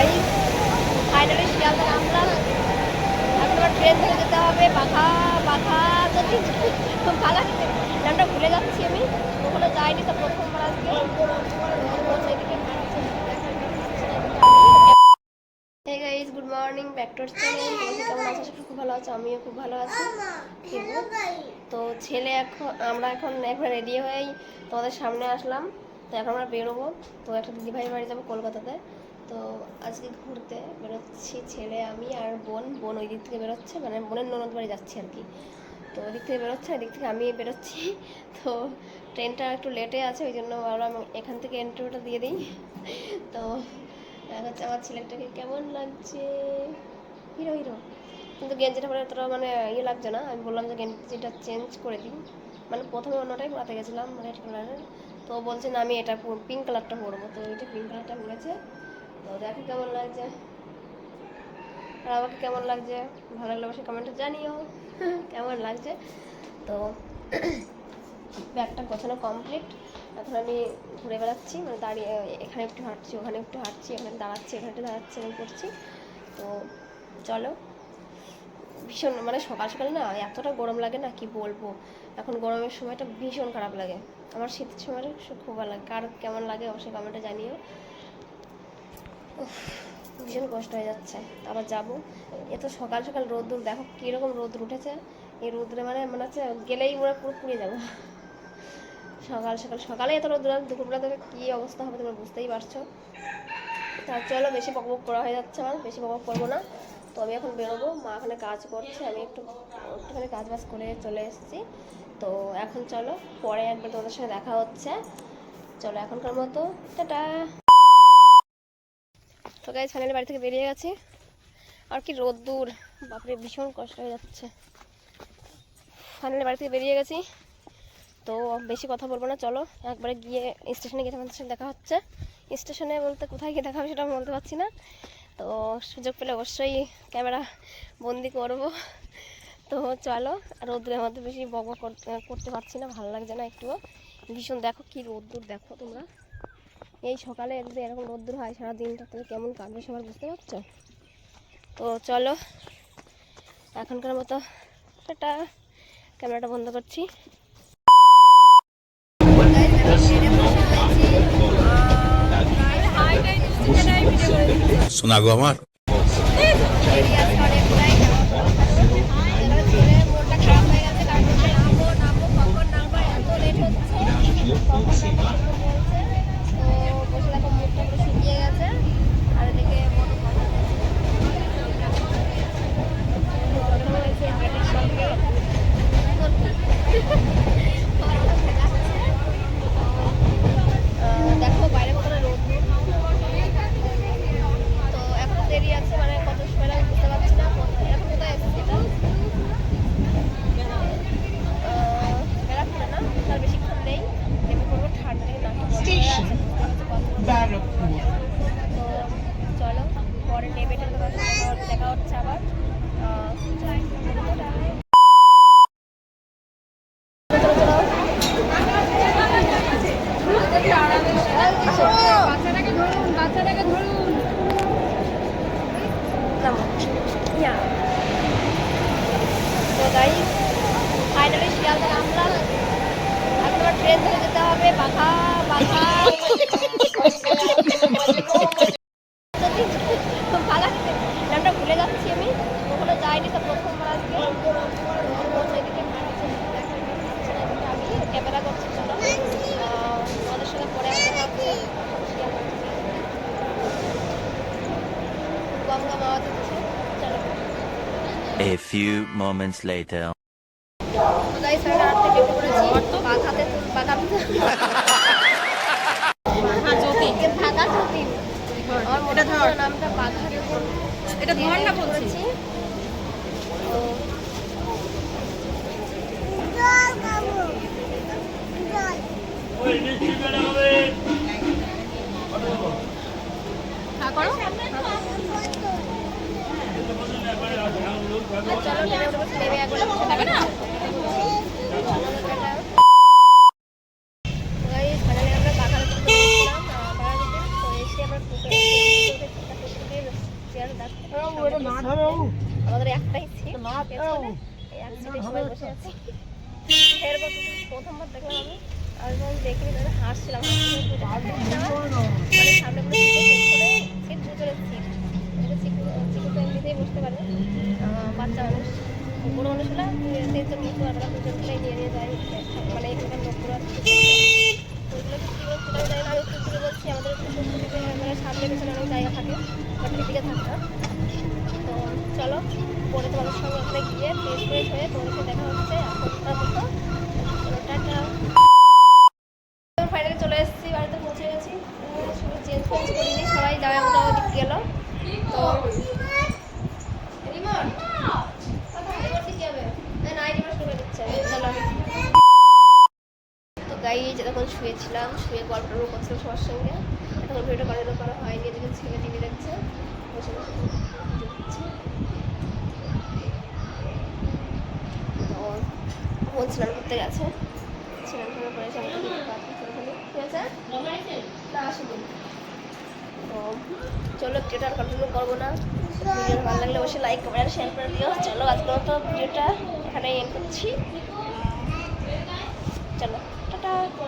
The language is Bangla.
গাই ফাইনালি শিয়ালদা নামলাম আবার ট্রেন ধরে যেতে হবে। বাঘা বাঘা যদি ভালো নামটা ভুলে যাচ্ছি আমি। ওখানে যাইনি তো প্রথমবার আজকে। Good morning back to channel কেমন আছো? সব খুব ভালো আছো, আমিও খুব ভালো আছি। তো ছেলে এখন, আমরা এখন একবার রেডি হয়েই তোমাদের সামনে আসলাম। তো এখন আমরা বেরোবো। তো একটা দিদিভাই বাড়ি যাব কলকাতাতে। তো আজকে ঘুরতে বেরোচ্ছি ছেলে আমি আর বোন বোন ওই দিক থেকে বেরোচ্ছে মানে বোনের ননদ বাড়ি যাচ্ছি আর কি। তো ওই দিক থেকে বেরোচ্ছে ওই দিক থেকে আমি বেরোচ্ছি। তো ট্রেনটা একটু লেটে আছে, ওই জন্য ভাবলাম এখান থেকে এন্ট্রিটা দিয়ে দিই। তো যাচ্ছে আমার ছেলেটাকে কেমন লাগছে? Hero hero. কিন্তু গেঞ্জিটা পরে অতটা মানে ইয়ে লাগছে না। আমি বললাম যে গেঞ্জিটা চেঞ্জ করে দিই। মানে প্রথমে অন্যটাই পরাতে গেছিলাম রেড কালারের তো বলছে, না, আমি এটা পিঙ্ক কালারটা পরবো। তো এটা পিঙ্ক কালারটা পরেছে তো কেমন লাগছে? আর আমাকে কেমন লাগছে? ভালো লাগলে অবশ্যই কমেন্টে জানিও। কেমন লাগছে? তো ব্যাগটা গোছানো কমপ্লিট এখন আমি ঘুরে বেড়াচ্ছি মানে দাঁড়িয়ে, এখানে একটু হাঁটছি, ওখানে একটু হাঁটছি, এখানে দাঁড়াচ্ছি, এখানে একটু দাঁড়াচ্ছি, এরকম করছি। তো চলো। ভীষণ মানে সকাল সকাল না এতটা গরম লাগে না, কি বলব? এখন গরমের সময়টা ভীষণ খারাপ লাগে। আমার শীতের সময়টা খুব ভালো লাগে। কার কেমন লাগে অবশ্যই কমেন্টে জানিও। ভীষণ কষ্ট হয়ে যাচ্ছে। আবার যাব। এত সকাল সকাল রোদ্দুর, দেখো কীরকম রোদ্দুর উঠেছে। এই রোদ্রে মানে মনে হচ্ছে গেলেই ওরা পুরো পুড়ে যাব। সকাল সকাল, সকালে এত রোদ্দুর, আর দুপুরবেলা থেকে কী অবস্থা হবে তোমরা বুঝতেই পারছ। তা চলো, বেশি বকবক করা হয়ে যাচ্ছে আমার, বেশি বকবক করব না। তো আমি এখন বেরোবো, মা এখানে কাজ করছে, আমি একটু একটুখানি কাজ বাজ করে চলে এসেছি। তো এখন চলো, পরে একবার তোমাদের সঙ্গে দেখা হচ্ছে। চলো এখনকার মতো, টাটা। তো গাই ফাইনালি বাড়ি থেকে বেরিয়ে গেছি। আর কি রোদ্দুর। বাপরে, ভীষণ কষ্ট হয়ে যাচ্ছে। ফাইনালি বাড়ি থেকে বেরিয়ে গেছি। তো বেশি কথা বলব না, চলো। একবারে গিয়ে স্টেশনে গিয়ে তোমাদের সাথে দেখা হচ্ছে। স্টেশনে বলতে কোথায় গিয়ে দেখা হবে সেটা বলতে পারছি না। তো সুযোগ পেলে অবশ্যই ক্যামেরা বন্দি করব। তো চলো রোদ্রের মধ্যে বেশি বক করতে পারছি না, ভালো লাগছে না একটুও। ভীষণ দেখো কি রোদ্দুর, দেখো তোমরা। এই সকালে যদি এরকম রোদ্দুর হয় সারা দিনটা তাহলে কেমন কাটবে সবার বুঝতে পারছ? তো চলো, এখনকার মতো একটা ক্যামেরাটা বন্ধ করছি। শোনা গো আমার দেখো বাইরে কতটা রোদ তো এখন দেরি আছে মানে কত সময় লাগে বুঝতে পারছি না কোথায়- এখন কোথায় এসেছি এটা আহ, ব্যারাকপুরে না তার বেশিক্ষণ নেই নেমে পড়ব ঠান্ডায় না Station. Barrackpur. তো চলো পরে নেমে টেনে তোমার সাথে দেখা হচ্ছে- দেখা হচ্ছে আবার আহ, যাই। চলো, চলো, নামো। ইয়া। তো গাই ফাইনালি শিয়ালদা নামলাম এখন ট্রেন ধরে যেতে হবে বাঘা বাঘা। নামটা ভুলে যাচ্ছি আমি ওখানে যাইনি তো প্রথমবার আজকে ক্যামেরা করছি চলো আহ, তোমাদের সাথে পরে। শিয়ালদা থেকে। গম গম আওয়াজ হচ্ছে চলো A few moments later. এটা ধর না বলছি। করেছি তো চলো নেমে উঠবো নেমে একবার যাবে না গাইস ফাইনালি আমরা বাঘাতে চলে গেছিলাম বাঘাতে তো এসে আমরা পুকুরে পুকুরে আমাদের একটাই সিট এক সিটে সবাই প্রথমবার দেখলাম আমি। আর দেখিনি হাসছিলাম হাসছিলাম মানে সামনে পুরো সিট দুজনের সিট এটা চিকু চিকু তো এমনিতেই বসতে পারে আহ, বাচ্চা মানুষ, বুড়ো মানুষরা সেই তো মতো আমরা দুজন মিলে নিয়ে নিয়ে যাই। মানে এখানকার লোকগুলো আমাদের মানে সামনে, পেছনে অনেক জায়গা থাকে। দিকে তো চলো, পরে তোমাদের সঙ্গে ওখানে গিয়ে ফ্রেশ ফ্রেশ হয়ে তোমাদের দেখা হচ্ছে এখনকার মতো চলো টাটা ফাইনালি চলে এসেছি বাড়িতে পৌঁছে গেছি চেঞ্জ ফেঞ্জ করিনি সবাই জামা মোটা দিক গেল তো রিমোট রিমোট দিতে হবে না রিমোট করে দিচ্ছে চলো তো গাই যখন শুয়েছিলাম শুয়ে গল্প টল্প করছিলাম সবার সঙ্গে। তখন ভিডিওটা কন্টিনিউ করা হয়নি, এদিকে ছেলে টিভি দেখছে। বসে বসে। তো বোন স্নান করতে গেছে। স্নান আসেনি। তো চলো, ভিডিওটা আর কন্টিনিউ করব না। ভিডিওটা ভালো লাগলে অবশ্যই লাইক কমেন্ট আর শেয়ার করে দিও। চলো, আজকের মতো ভিডিওটা এখানে এন্ড করছি। চলো, টাটা।